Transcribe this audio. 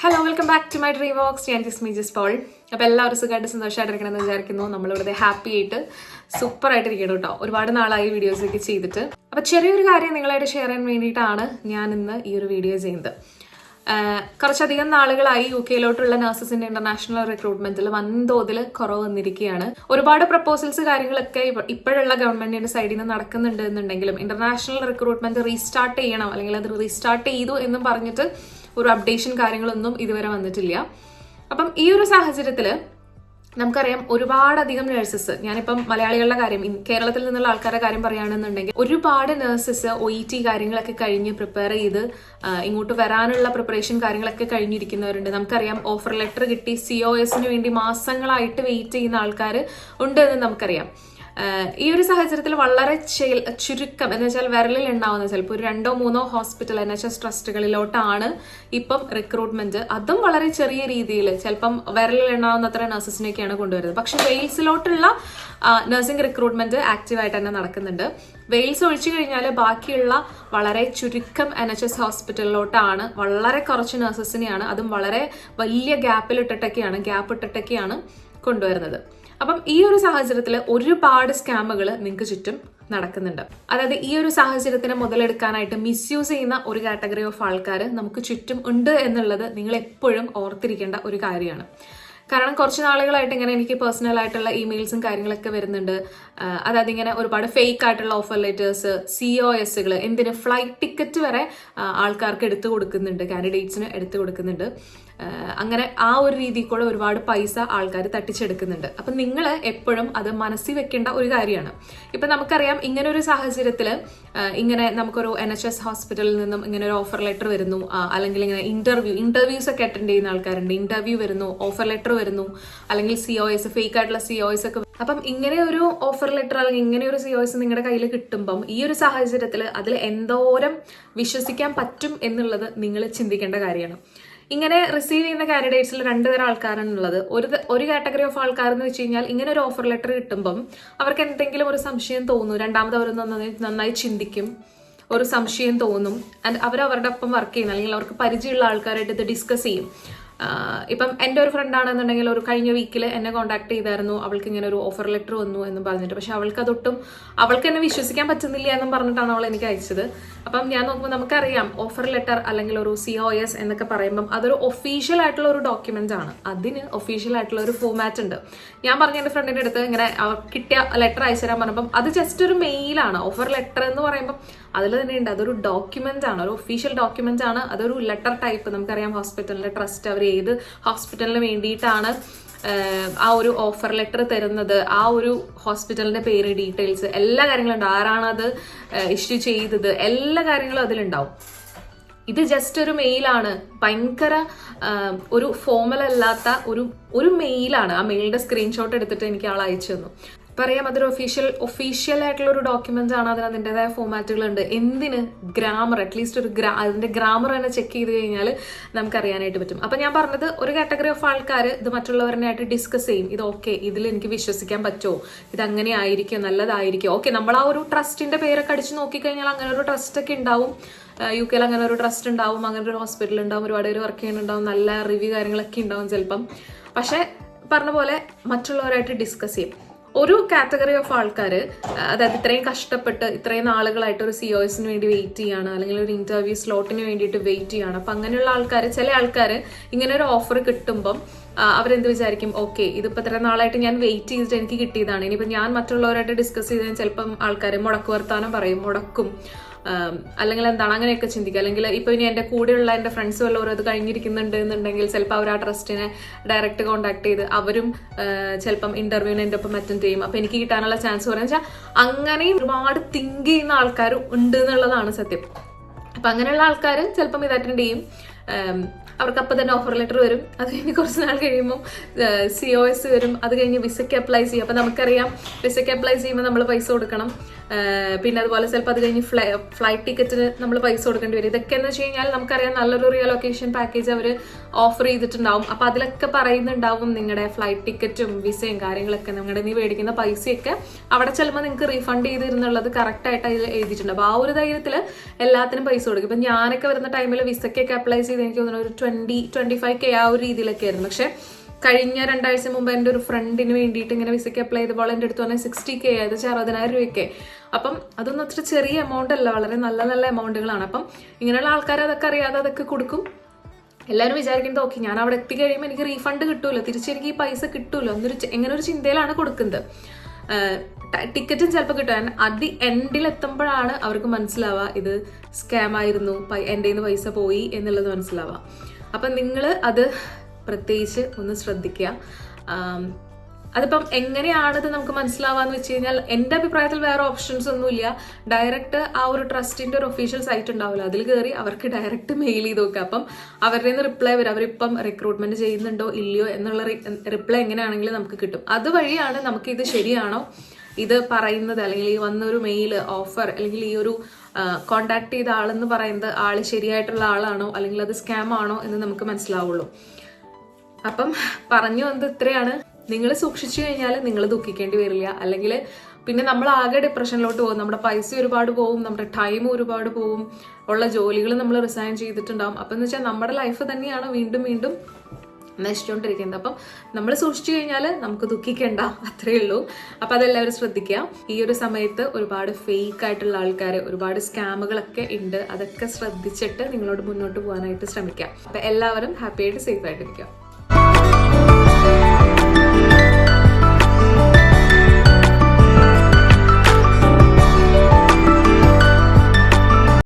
Hello welcome back to my dream vox ഞാൻ ജിസ്മി ജിസ് Paul അപ്പോൾ എല്ലാവരും സുഖമായിട്ട് സന്തോഷമായിട്ടിരിക്കണമെന്ന് വിചാരിക്കുന്നു. നമ്മൾ നമ്മളിവിടെ ഹാപ്പി ആയിട്ട് ഇരിക്കണം കേട്ടോ. ഒരുപാട് നാളായി വീഡിയോസൊക്കെ ചെയ്തിട്ട്. അപ്പോൾ ചെറിയൊരു കാര്യം നിങ്ങളായിട്ട് ഷെയർ ചെയ്യാൻ വേണ്ടിയിട്ടാണ് ഞാൻ ഇന്ന് ഈ ഒരു വീഡിയോ ചെയ്യുന്നത്. കുറച്ചധികം നാളുകളായി യു കെയിലോട്ടുള്ള നഴ്സസിന്റെ ഇന്റർനാഷണൽ റിക്രൂട്ട്മെന്റിൽ വൻതോതിൽ കുറവ് വന്നിരിക്കുകയാണ്. ഒരുപാട് പ്രപ്പോസൽസ് കാര്യങ്ങളൊക്കെ ഇപ്പോഴുള്ള ഗവൺമെന്റിന്റെ സൈഡിൽ നിന്ന് നടക്കുന്നുണ്ട് എന്നുണ്ടെങ്കിലും ഇന്റർനാഷണൽ റിക്രൂട്ട്മെന്റ് റീസ്റ്റാർട്ട് ചെയ്യണം അല്ലെങ്കിൽ അത് റീസ്റ്റാർട്ട് ചെയ്തു എന്നും പറഞ്ഞിട്ട് ഒരു അപ്ഡേഷൻ കാര്യങ്ങളൊന്നും ഇതുവരെ വന്നിട്ടില്ല. അപ്പം ഈ ഒരു സാഹചര്യത്തിൽ നമുക്കറിയാം ഒരുപാടധികം നഴ്സസ് ഞാനിപ്പം മലയാളികളുടെ കാര്യം കേരളത്തിൽ നിന്നുള്ള ആൾക്കാരുടെ കാര്യം പറയുകയാണെന്നുണ്ടെങ്കിൽ ഒരുപാട് നഴ്സസ് ഒ ഇ ടി കാര്യങ്ങളൊക്കെ കഴിഞ്ഞ് പ്രിപ്പയർ ചെയ്ത് ഇങ്ങോട്ട് വരാനുള്ള പ്രിപ്പറേഷൻ കാര്യങ്ങളൊക്കെ കഴിഞ്ഞിരിക്കുന്നവരുണ്ട്. നമുക്കറിയാം ഓഫർ ലെറ്റർ കിട്ടി സി ഒ എസിന് വേണ്ടി മാസങ്ങളായിട്ട് വെയിറ്റ് ചെയ്യുന്ന ആൾക്കാർ ഉണ്ട് എന്ന് നമുക്കറിയാം. ഈ ഒരു സാഹചര്യത്തിൽ വളരെ ചുരുക്കം എന്ന് വെച്ചാൽ വിരലിൽ ഉണ്ടാവുന്ന ചിലപ്പോൾ ഒരു രണ്ടോ മൂന്നോ ഹോസ്പിറ്റൽ എൻ എച്ച് എസ് ട്രസ്റ്റുകളിലോട്ടാണ് ഇപ്പം റിക്രൂട്ട്മെന്റ് അതും വളരെ ചെറിയ രീതിയിൽ ചിലപ്പം വിരലിൽ ഉണ്ടാവുന്ന അത്ര നഴ്സസിനെയൊക്കെയാണ് കൊണ്ടുവരുന്നത്. പക്ഷെ വെയിൽസിലോട്ടുള്ള നഴ്സിംഗ് റിക്രൂട്ട്മെന്റ് ആക്റ്റീവായിട്ട് തന്നെ നടക്കുന്നുണ്ട്. വെയിൽസ് ഒഴിച്ചു കഴിഞ്ഞാൽ ബാക്കിയുള്ള വളരെ ചുരുക്കം എൻ എച്ച് എസ് ഹോസ്പിറ്റലിലോട്ടാണ് വളരെ കുറച്ച് നഴ്സസിനെയാണ് അതും വളരെ വലിയ ഗ്യാപ്പിൽ ഇട്ടിട്ടൊക്കെയാണ് ഗ്യാപ്പ് ഇട്ടിട്ടൊക്കെയാണ് കൊണ്ടുവരുന്നത്. അപ്പം ഈ ഒരു സാഹചര്യത്തിൽ ഒരുപാട് സ്കാമുകൾ നിങ്ങൾക്ക് ചുറ്റും നടക്കുന്നുണ്ട്. അതായത് ഈ ഒരു സാഹചര്യത്തിനെ മുതലെടുക്കാനായിട്ട് മിസ്യൂസ് ചെയ്യുന്ന ഒരു കാറ്റഗറി ഓഫ് ആൾക്കാർ നമുക്ക് ചുറ്റും ഉണ്ട് എന്നുള്ളത് നിങ്ങൾ എപ്പോഴും ഓർത്തിരിക്കേണ്ട ഒരു കാര്യമാണ്. കാരണം കുറച്ച് നാളുകളായിട്ട് ഇങ്ങനെ എനിക്ക് പേഴ്സണൽ ആയിട്ടുള്ള ഇമെയിൽസും കാര്യങ്ങളൊക്കെ വരുന്നുണ്ട്. അതായത് ഇങ്ങനെ ഒരുപാട് ഫേക്ക് ആയിട്ടുള്ള ഓഫർ ലെറ്റേഴ്സ് സി ഒ എസുകൾ എന്തിന് ഫ്ലൈറ്റ് ടിക്കറ്റ് വരെ ആൾക്കാർക്ക് എടുത്തു കൊടുക്കുന്നുണ്ട് കാൻഡിഡേറ്റ്സിന് എടുത്തു കൊടുക്കുന്നുണ്ട്. അങ്ങനെ ആ ഒരു രീതിയിൽ കൂടെ ഒരുപാട് പൈസ ആൾക്കാർ തട്ടിച്ചെടുക്കുന്നുണ്ട്. അപ്പം നിങ്ങൾ എപ്പോഴും അത് മനസ്സിൽ വെക്കേണ്ട ഒരു കാര്യമാണ്. ഇപ്പം നമുക്കറിയാം ഇങ്ങനെ ഒരു സാഹചര്യത്തിൽ ഇങ്ങനെ നമുക്കൊരു എൻ എച്ച് എസ് ഹോസ്പിറ്റലിൽ നിന്നും ഇങ്ങനെ ഒരു ഓഫർ ലെറ്റർ വരുന്നു. അല്ലെങ്കിൽ ഇങ്ങനെ ഇന്റർവ്യൂ ഇന്റർവ്യൂസ് ഒക്കെ അറ്റൻഡ് ചെയ്യുന്ന ആൾക്കാരുണ്ട്. ഇന്റർവ്യൂ വരുന്നു ഓഫർ ലെറ്റർ വരുന്നു. അല്ലെങ്കിൽ സി ഒ എസ് ഫേക്ക് ആയിട്ടുള്ള സി ഒ എസ് ഒക്കെ അപ്പം ഇങ്ങനെ ഒരു ഓഫർ ലെറ്റർ അല്ലെങ്കിൽ ഇങ്ങനെ ഒരു സി ഒ എസ് നിങ്ങളുടെ കയ്യിൽ കിട്ടുമ്പം ഈ ഒരു സാഹചര്യത്തിൽ അതിൽ എന്തോരം വിശ്വസിക്കാൻ പറ്റും എന്നുള്ളത് നിങ്ങൾ ചിന്തിക്കേണ്ട കാര്യമാണ്. ഇങ്ങനെ റിസീവ് ചെയ്യുന്ന കാൻഡിഡേറ്റ്സിൽ രണ്ട് തരം ആൾക്കാരാണുള്ളത് ഒരു ഒരു കാറ്റഗറി ഓഫ് ആൾക്കാർ എന്ന് വെച്ച് കഴിഞ്ഞാൽ ഇങ്ങനെ ഒരു ഓഫർ ലെറ്റർ കിട്ടുമ്പം അവർക്ക് എന്തെങ്കിലും ഒരു സംശയം തോന്നും. രണ്ടാമത് അവർ നന്നായി ചിന്തിക്കും. ഒരു സംശയം തോന്നും. ആൻഡ് അവർ അവരുടെ ഒപ്പം വർക്ക് ചെയ്യുന്ന അല്ലെങ്കിൽ അവർക്ക് പരിചയമുള്ള ആൾക്കാരായിട്ട് ഇത് ഡിസ്കസ് ചെയ്യും. ഇപ്പം എന്റെ ഒരു ഫ്രണ്ട് ആണെന്നുണ്ടെങ്കിൽ ഒരു കഴിഞ്ഞ വീക്കിൽ എന്നെ കോൺടാക്ട് ചെയ്തായിരുന്നു. അവൾക്ക് ഇങ്ങനെ ഒരു ഓഫർ ലെറ്റർ വന്നു എന്ന് പറഞ്ഞിട്ട്. പക്ഷെ അവൾക്ക് അതൊട്ടും അവൾക്ക് എന്നെ വിശ്വസിക്കാൻ പറ്റുന്നില്ല എന്നും പറഞ്ഞിട്ടാണ് അവൾ എനിക്ക് അയച്ചത്. അപ്പം ഞാൻ നോക്കുമ്പോൾ നമുക്കറിയാം ഓഫർ ലെറ്റർ അല്ലെങ്കിൽ ഒരു സി ഒ എസ് എന്നൊക്കെ പറയുമ്പം അതൊരു ഒഫീഷ്യൽ ആയിട്ടുള്ള ഒരു ഡോക്യുമെന്റ് ആണ്. അതിന് ഒഫീഷ്യൽ ആയിട്ടുള്ള ഒരു ഫോമാറ്റ് ഉണ്ട്. ഞാൻ പറഞ്ഞ എന്റെ ഫ്രണ്ടിന്റെ അടുത്ത് ഇങ്ങനെ കിട്ടിയ ലെറ്റർ അയച്ചു തരാൻ പറഞ്ഞപ്പം അത് ജസ്റ്റ് ഒരു മെയിലാണ് ഓഫർ ലെറ്റർ എന്ന് പറയുമ്പം അതിൽ തന്നെ ഉണ്ട്. അതൊരു ഡോക്യുമെന്റ് ആണ്. ഒരു ഒഫീഷ്യൽ ഡോക്യുമെന്റ് ആണ്. അതൊരു ലെറ്റർ ടൈപ്പ് നമുക്കറിയാം ഹോസ്പിറ്റലിന്റെ ട്രസ്റ്റ് അവർ ഏത് ഹോസ്പിറ്റലിന് വേണ്ടിയിട്ടാണ് ആ ഒരു ഓഫർ ലെറ്റർ തരുന്നത്. ആ ഒരു ഹോസ്പിറ്റലിന്റെ പേര് ഡീറ്റെയിൽസ് എല്ലാ കാര്യങ്ങളും ഉണ്ട്. ആരാണത് ഇഷ്യൂ ചെയ്തത്? എല്ലാ കാര്യങ്ങളും അതിലുണ്ടാവും. ഇത് ജസ്റ്റ് ഒരു മെയിലാണ് ഭയങ്കര ഒരു ഫോമൽ അല്ലാത്ത ഒരു ഒരു മെയിലാണ് ആ മെയിലിന്റെ സ്ക്രീൻഷോട്ട് എടുത്തിട്ട് എനിക്ക് ആൾ അയച്ചു തന്നു. പറയാം അതൊരു ഒഫീഷ്യൽ ഒഫീഷ്യൽ ആയിട്ടുള്ള ഒരു ഡോക്യുമെന്റ് ആണ് അതിന് അതിന്റെതായ ഫോമാറ്റുകളുണ്ട് എന്തിന് ഗ്രാമർ അറ്റ്ലീസ്റ്റ് ഒരു ഗ്രാ അതിന്റെ ഗ്രാമർ തന്നെ ചെക്ക് ചെയ്ത് കഴിഞ്ഞാൽ നമുക്ക് അറിയാനായിട്ട് പറ്റും. അപ്പൊ ഞാൻ പറഞ്ഞത് ഒരു കാറ്റഗറി ഓഫ് ആൾക്കാർ ഇത് മറ്റുള്ളവരനായിട്ട് ഡിസ്കസ് ചെയ്യും. ഇത് ഓക്കെ ഇതിൽ എനിക്ക് വിശ്വസിക്കാൻ പറ്റുമോ ഇത് അങ്ങനെ ആയിരിക്കും? നല്ലതായിരിക്കും? ഓക്കെ നമ്മൾ ആ ഒരു ട്രസ്റ്റിന്റെ പേരൊക്കെ അടിച്ച് നോക്കിക്കഴിഞ്ഞാൽ അങ്ങനെ ഒരു ട്രസ്റ്റ് ഒക്കെ ഉണ്ടാവും. യു കെയിൽ അങ്ങനെ ഒരു ട്രസ്റ്റ് ഉണ്ടാവും അങ്ങനെ ഒരു ഹോസ്പിറ്റൽ ഉണ്ടാവും ഒരുപാട് പേര് വർക്ക് ചെയ്യുന്നുണ്ടാവും നല്ല റിവ്യൂ കാര്യങ്ങളൊക്കെ ഉണ്ടാവും ചിലപ്പം. പക്ഷേ പറഞ്ഞ പോലെ മറ്റുള്ളവരായിട്ട് ഡിസ്കസ് ചെയ്യും. ഒരു കാറ്റഗറി ഓഫ് ആൾക്കാർ അതായത് ഇത്രയും കഷ്ടപ്പെട്ട് ഇത്രയും നാളുകളായിട്ട് ഒരു സി എസിന് വേണ്ടി വെയിറ്റ് ചെയ്യാണ് അല്ലെങ്കിൽ ഒരു ഇന്റർവ്യൂ സ്ലോട്ടിന് വേണ്ടിയിട്ട് വെയിറ്റ് ചെയ്യാണ്. അപ്പം അങ്ങനെയുള്ള ആൾക്കാർ ചില ആൾക്കാർ ഇങ്ങനെ ഒരു ഓഫർ കിട്ടുമ്പം അവരെന്ത് വിചാരിക്കും? ഓക്കെ ഇതിപ്പോൾ ഇത്ര നാളായിട്ട് ഞാൻ വെയിറ്റ് ചെയ്തിട്ട് എനിക്ക് കിട്ടിയതാണ്. ഇനിയിപ്പോൾ ഞാൻ മറ്റുള്ളവരായിട്ട് ഡിസ്കസ് ചെയ്താൽ ചിലപ്പം ആൾക്കാർ മുടക്ക് വർത്താനം പറയും മുടക്കും. അല്ലെങ്കിൽ എന്താണ് അങ്ങനെയൊക്കെ ചിന്തിക്കുക. അല്ലെങ്കിൽ ഇപ്പോൾ ഇനി എന്റെ കൂടെയുള്ള എന്റെ ഫ്രണ്ട്സ് വല്ലവരും അത് കഴിഞ്ഞിരിക്കുന്നുണ്ട് എന്നുണ്ടെങ്കിൽ ചിലപ്പോൾ അവർ ആ ട്രസ്റ്റിനെ ഡയറക്റ്റ് കോൺടാക്ട് ചെയ്ത് അവരും ചിലപ്പം ഇന്റർവ്യൂവിന് എന്റെ ഒപ്പം അറ്റൻഡ് ചെയ്യും. അപ്പോൾ എനിക്ക് കിട്ടാനുള്ള ചാൻസ് പറയുന്നത് വെച്ചാൽ അങ്ങനെയും ഒരുപാട് തിങ്ക് ചെയ്യുന്ന ആൾക്കാരും ഉണ്ട് എന്നുള്ളതാണ് സത്യം. അപ്പം അങ്ങനെയുള്ള ആൾക്കാർ ചിലപ്പം ഇത് അറ്റൻഡ് ചെയ്യും. അവർക്ക് അപ്പം തന്നെ ഓഫർ ലെറ്റർ വരും. അത് കഴിഞ്ഞ് കുറച്ച് നാൾ കഴിയുമ്പോൾ സി ഒ എസ് വരും. അത് കഴിഞ്ഞ് വിസയ്ക്ക് അപ്ലൈ ചെയ്യും. അപ്പം നമുക്കറിയാം വിസയ്ക്ക് അപ്ലൈ ചെയ്യുമ്പോൾ നമ്മൾ പൈസ കൊടുക്കണം. പിന്നെ അതുപോലെ ചിലപ്പോൾ അത് കഴിഞ്ഞ് ഫ്ലൈ ഫ്ലൈറ്റ് ടിക്കറ്റിന് നമ്മൾ പൈസ കൊടുക്കേണ്ടി വരും. ഇതൊക്കെ എന്ന് വെച്ച് കഴിഞ്ഞാൽ നമുക്കറിയാം നല്ലൊരു റിയലൊക്കേഷൻ പാക്കേജ് അവർ ഓഫർ ചെയ്തിട്ടുണ്ടാവും. അപ്പോൾ അതിലൊക്കെ പറയുന്നുണ്ടാവും നിങ്ങളുടെ ഫ്ലൈറ്റ് ടിക്കറ്റും വിസയും കാര്യങ്ങളൊക്കെ നിങ്ങളുടെ നീ മേടിക്കുന്ന പൈസയൊക്കെ അവിടെ ചെല്ലുമ്പോൾ നിങ്ങൾക്ക് റീഫണ്ട് ചെയ്തിരുന്നുള്ളത് കറക്റ്റായിട്ട് അതിൽ എഴുതിയിട്ടുണ്ട്. അപ്പോൾ ആ ഒരു ധൈര്യത്തിൽ എല്ലാത്തിനും പൈസ കൊടുക്കും. ഇപ്പം ഞാനൊക്കെ വരുന്ന ടൈമിൽ വിസയ്ക്കൊക്കെ അപ്ലൈ ചെയ്ത് എനിക്ക് തോന്നുന്നു ഒരു ട്വന്റി ട്വന്റി ഫൈവ് കെ ആ ഒരു രീതിയിലൊക്കെ ആയിരുന്നു. പക്ഷേ കഴിഞ്ഞ രണ്ടാഴ്ച മുമ്പ് എന്റെ ഒരു ഫ്രണ്ടിന് വേണ്ടിയിട്ട് ഇങ്ങനെ വിസയ്ക്ക് അപ്ലൈ ചെയ്തപ്പോൾ എന്റെ അടുത്ത് പറഞ്ഞാൽ സിക്സ്റ്റി കെ ആയത് അറുപതിനായിരം രൂപയ്ക്ക്. അപ്പം അതൊന്നും അത്ര ചെറിയ എമൗണ്ട് അല്ല വളരെ നല്ല നല്ല എമൗണ്ടുകളാണ് അപ്പം ഇങ്ങനെയുള്ള ആൾക്കാർ അതൊക്കെ അറിയാതെ അതൊക്കെ കൊടുക്കും. എല്ലാവരും വിചാരിക്കുന്നത് ഓക്കെ ഞാൻ അവിടെ എത്തി കഴിയുമ്പോൾ എനിക്ക് റീഫണ്ട് കിട്ടുമല്ലോ തിരിച്ചെനിക്ക് ഈ പൈസ കിട്ടുമല്ലോ എന്നൊരു എങ്ങനെ ഒരു ചിന്തയിലാണ് കൊടുക്കുന്നത്. ടിക്കറ്റും ചിലപ്പോൾ കിട്ടാൻ അത് എൻഡിൽ എത്തുമ്പോഴാണ് അവർക്ക് മനസ്സിലാവുക ഇത് സ്കാം ആയിരുന്നു എന്റെ നിന്ന് പൈസ പോയി എന്നുള്ളത് മനസ്സിലാവുക. അപ്പം നിങ്ങൾ അത് പ്രത്യേകിച്ച് ഒന്ന് ശ്രദ്ധിക്കുക. അതിപ്പം എങ്ങനെയാണിത് നമുക്ക് മനസ്സിലാവാന്ന് വെച്ച് കഴിഞ്ഞാൽ എന്റെ അഭിപ്രായത്തിൽ വേറെ ഓപ്ഷൻസ് ഒന്നുമില്ല ഡയറക്റ്റ് ആ ഒരു ട്രസ്റ്റിന്റെ ഒരു ഒഫീഷ്യൽ സൈറ്റ് ഉണ്ടാവില്ല. അതിൽ കയറി അവർക്ക് ഡയറക്റ്റ് മെയിൽ ചെയ്ത് നോക്കുക. അപ്പം അവരുടെ നിന്ന് റിപ്ലൈ വരും. അവരിപ്പം റിക്രൂട്ട്മെന്റ് ചെയ്യുന്നുണ്ടോ ഇല്ലയോ എന്നുള്ള റിപ്ലൈ എങ്ങനെയാണെങ്കിലും നമുക്ക് കിട്ടും. അതുവഴിയാണ് നമുക്ക് ഇത് ശരിയാണോ? ഇത് പറയുന്നത് അല്ലെങ്കിൽ ഈ വന്നൊരു മെയിൽ ഓഫർ അല്ലെങ്കിൽ ഈ ഒരു കോണ്ടാക്ട് ചെയ്ത ആളെന്ന് പറയുന്നത് ആൾ ശരിയായിട്ടുള്ള ആളാണോ അല്ലെങ്കിൽ അത് സ്കാം ആണോ എന്ന് നമുക്ക് മനസ്സിലാവുള്ളൂ. അപ്പം പറഞ്ഞു വന്നത് ഇത്രയാണ്. നിങ്ങൾ സൂക്ഷിച്ചു കഴിഞ്ഞാൽ നിങ്ങൾ ദുഃഖിക്കേണ്ടി വരില്ല. അല്ലെങ്കിൽ പിന്നെ നമ്മൾ ആകെ ഡിപ്രഷനിലോട്ട് പോകും. നമ്മുടെ പൈസ ഒരുപാട് പോകും നമ്മുടെ ടൈം ഒരുപാട് പോകും ഉള്ള ജോലികൾ നമ്മൾ റിസൈൻ ചെയ്തിട്ടുണ്ടാവും. അപ്പം എന്ന് വെച്ചാൽ നമ്മുടെ ലൈഫ് തന്നെയാണ് വീണ്ടും വീണ്ടും നശിച്ചുകൊണ്ടിരിക്കുന്നത് അപ്പം നമ്മൾ സൂക്ഷിച്ചു കഴിഞ്ഞാൽ നമുക്ക് ദുഃഖിക്കേണ്ട അത്രയേ ഉള്ളൂ. അപ്പം അതെല്ലാവരും ശ്രദ്ധിക്കുക. ഈ ഒരു സമയത്ത് ഒരുപാട് ഫേക്ക് ആയിട്ടുള്ള ആൾക്കാർ ഒരുപാട് സ്കാമുകളൊക്കെ ഉണ്ട്. അതൊക്കെ ശ്രദ്ധിച്ചിട്ട് നിങ്ങളോട് മുന്നോട്ട് പോകാനായിട്ട് ശ്രമിക്കാം അപ്പം എല്ലാവരും ഹാപ്പിയായിട്ട് സേഫ് ആയിട്ടിരിക്കുക.